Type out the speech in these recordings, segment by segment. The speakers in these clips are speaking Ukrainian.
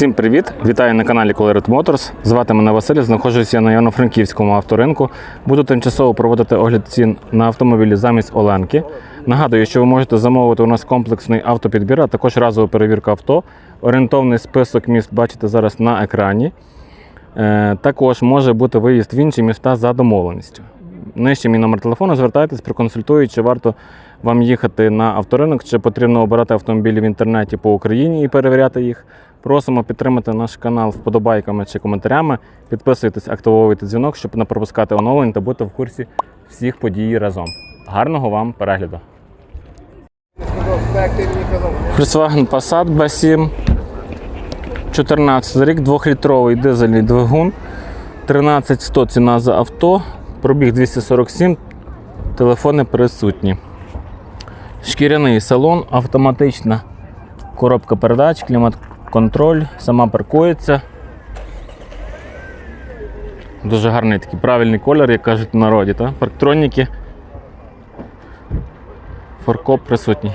Всім привіт! Вітаю на каналі Colored Motors. Звати мене Василь, знаходжуся я на Івано-Франківському авторинку. Буду тимчасово проводити огляд цін на автомобілі замість Оленки. Нагадую, що ви можете замовити у нас комплексний автопідбір, а також разову перевірку авто. Орієнтовний список міст бачите зараз на екрані. Е, Також може бути виїзд в інші міста за домовленістю. Нижче мій номер телефону, звертайтесь, проконсультую, чи варто вам їхати на авторинок, чи потрібно обирати автомобілі в інтернеті по Україні і перевіряти їх. Просимо підтримати наш канал вподобайками чи коментарями. Підписуйтесь, активовуйте дзвінок, щоб не пропускати оновлень та бути в курсі всіх подій разом. Гарного вам перегляду! Volkswagen Passat B7 14 рік, 2-літровий дизельний двигун, 13100 ціна за авто, пробіг 247, телефони присутні. Шкіряний салон, автоматична коробка передач, клімат-контроль, сама паркується. Дуже гарний такий правильний колір, як кажуть в народі. Та? Парктроніки. Форкоп присутній.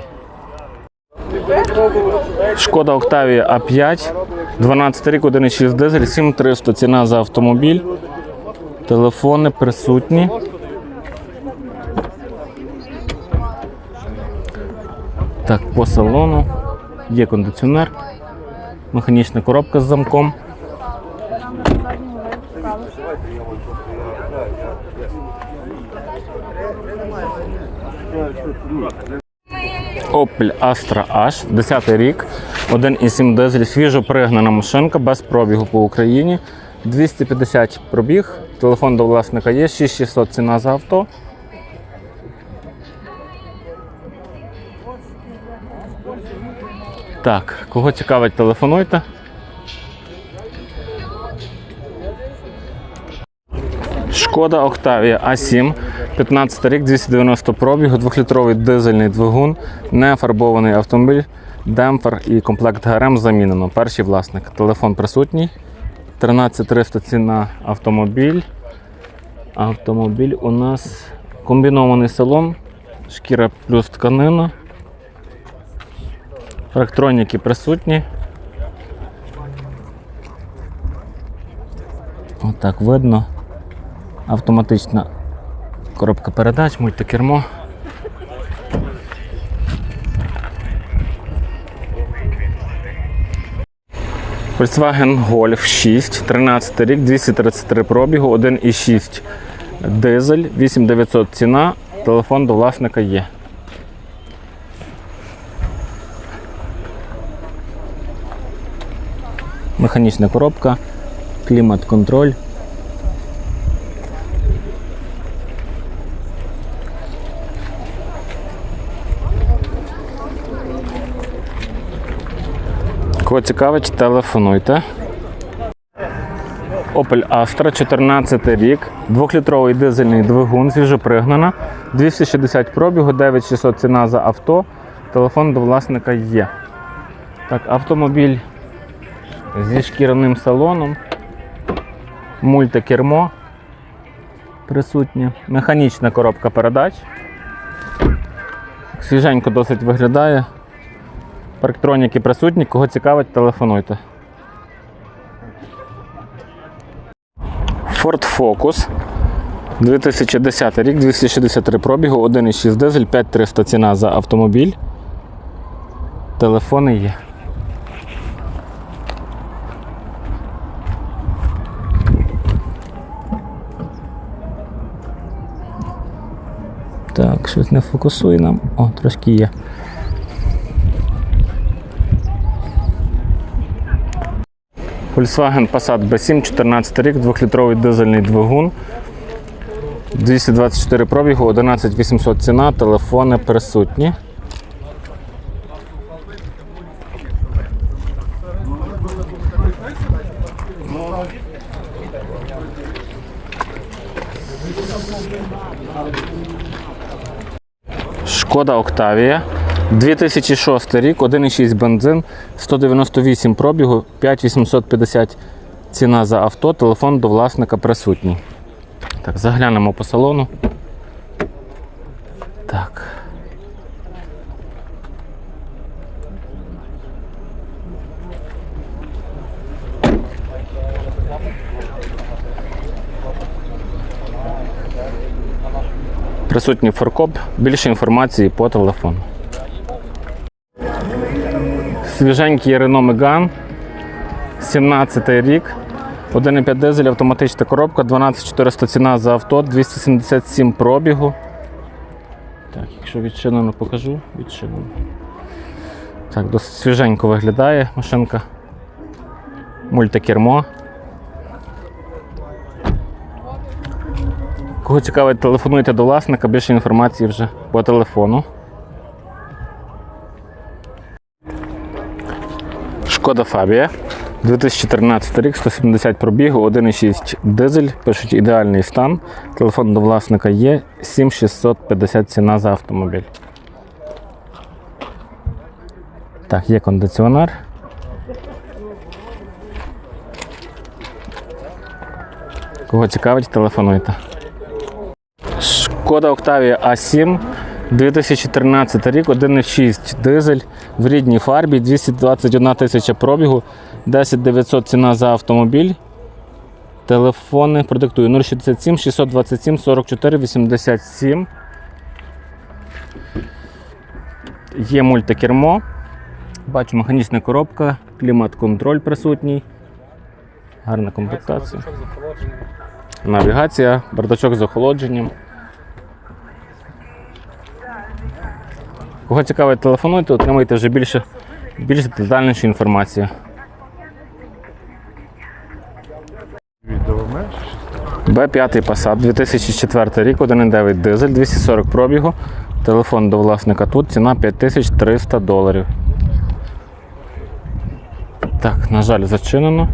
Шкода Octavia A5, 12 рік, 1,6 дизель, 7300 ціна за автомобіль. Телефони присутні. Так, по салону є кондиціонер, механічна коробка з замком. Opel Astra H, 10 рік, 1,7 дизель, свіжо пригнана машинка без пробігу по Україні. 250 пробіг, телефон до власника є, 6600 ціна за авто. Так, кого цікавить, телефонуйте. Шкода Octavia A7, 15 рік, 290 пробігу, 2-літровий дизельний двигун, не фарбований автомобіль, демпфер і комплект ГРМ замінено. Перший власник. Телефон присутній. 13300 ціна автомобіль. Автомобіль у нас комбінований салон, шкіра плюс тканина. Електроніки присутні. Отак видно. Автоматична коробка передач, мультикермо. Volkswagen Golf 6, 13 рік, 233 пробігу, 1,6 дизель, 8900 ціна, телефон до власника є. Механічна коробка, клімат-контроль. Кого цікавить, телефонуйте. Opel Astra, 14 рік, 2-літровий дизельний двигун, свіжопригнана, 260 пробігу, 9600 ціна за авто. Телефон до власника є. Так, автомобіль зі шкіряним салоном, мультикермо присутнє, механічна коробка передач. Свіженько досить виглядає. Парктроніки присутні, кого цікавить, телефонуйте. Ford Focus 2010 рік, 263 пробігу, 1,6 дизель, 5300 ціна за автомобіль. Телефони є. Так, щось не фокусує нам. О, трошки є. Volkswagen Passat B7, 14 рік, 2-літровий дизельний двигун. 224 пробігу, 11800 ціна, телефони присутні. Шкода Октавія. 2006 рік, 1,6 бензин, 198 пробігу, 5850 ціна за авто, телефон до власника присутній. Так, заглянемо по салону. Так. Присутній форкоп. Більше інформації по телефону. Свіженький Renault Megane. 17 рік. 1,5 дизель, автоматична коробка, 12400 ціна за авто, 277 пробігу. Так, якщо відчинено, покажу. Відчинено. Так, досить свіженько виглядає машинка. Мультикермо. Кого цікавить, телефонуйте до власника, більше інформації вже по телефону. Шкода Фабія. 2013 рік, 170 пробігу, 1,6 дизель, пишуть ідеальний стан. Телефон до власника є, 7650 ціна за автомобіль. Так, є кондиціонер. Кого цікавить, телефонуйте. Шкода Octavia A7 2013 рік, 1,6 дизель в рідній фарбі, 221 тисяча пробігу, 10 900 ціна за автомобіль. Телефони продиктую 067 627 44 87. Є мультикермо. Бачу механічна коробка, клімат-контроль присутній. Гарна комплектація. Навігація, бардачок з охолодженням. Кого цікавить, телефонуйте, отримуйте вже більше, більш детальнішу інформацію. Б5 Passat 2004 рік, 1,9 дизель, 240 пробігу. Телефон до власника тут, ціна 5300 доларів. Так, на жаль, зачинено.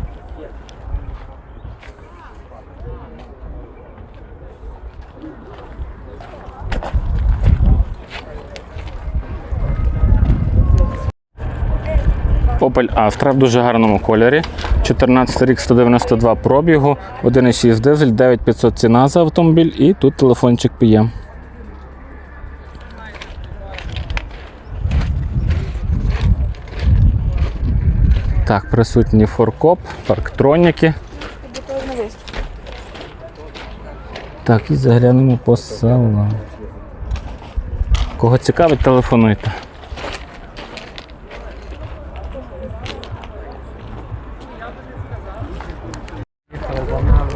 Opel Astra в дуже гарному кольорі. 14 рік 192 пробігу, 1,6 дизель, 9500 ціна за автомобіль і тут телефончик п'є. Так, присутні форкоп, парктроніки. Так, і заглянемо по селам. Кого цікавить, телефонуйте.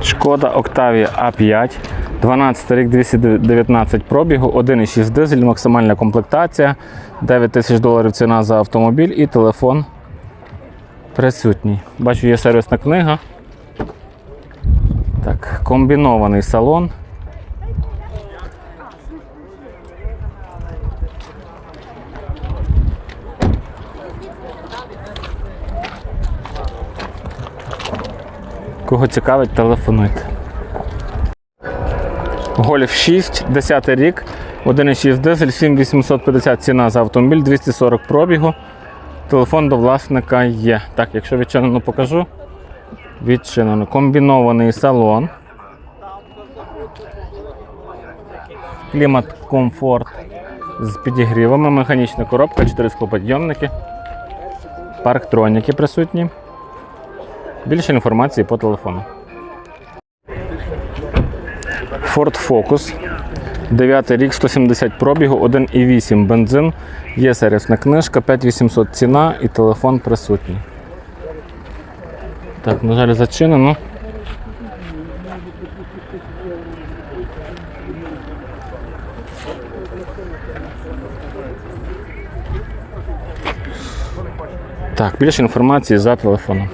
Шкода Octavia A5, 12 рік 219 пробігу, 1,6 дизель, максимальна комплектація, 9 тисяч доларів ціна за автомобіль і телефон присутній. Бачу, є сервісна книга. Так, комбінований салон. Кого цікавить, телефонуйте. Гольф 6, 10 рік, 1,6 дизель, 7850 ціна за автомобіль, 240 пробігу. Телефон до власника є. Так, якщо відчинено покажу. Відчинено. Комбінований салон. Клімат комфорт з підігрівами, механічна коробка, 4 склоподйомники, парктроніки присутні. Більше інформації по телефону. Ford Focus. 9 рік, 170 пробігу, 1,8 бензин. Є сервісна книжка, 5800 ціна і телефон присутній. Так, на жаль, зачинено. Так, більше інформації за телефоном.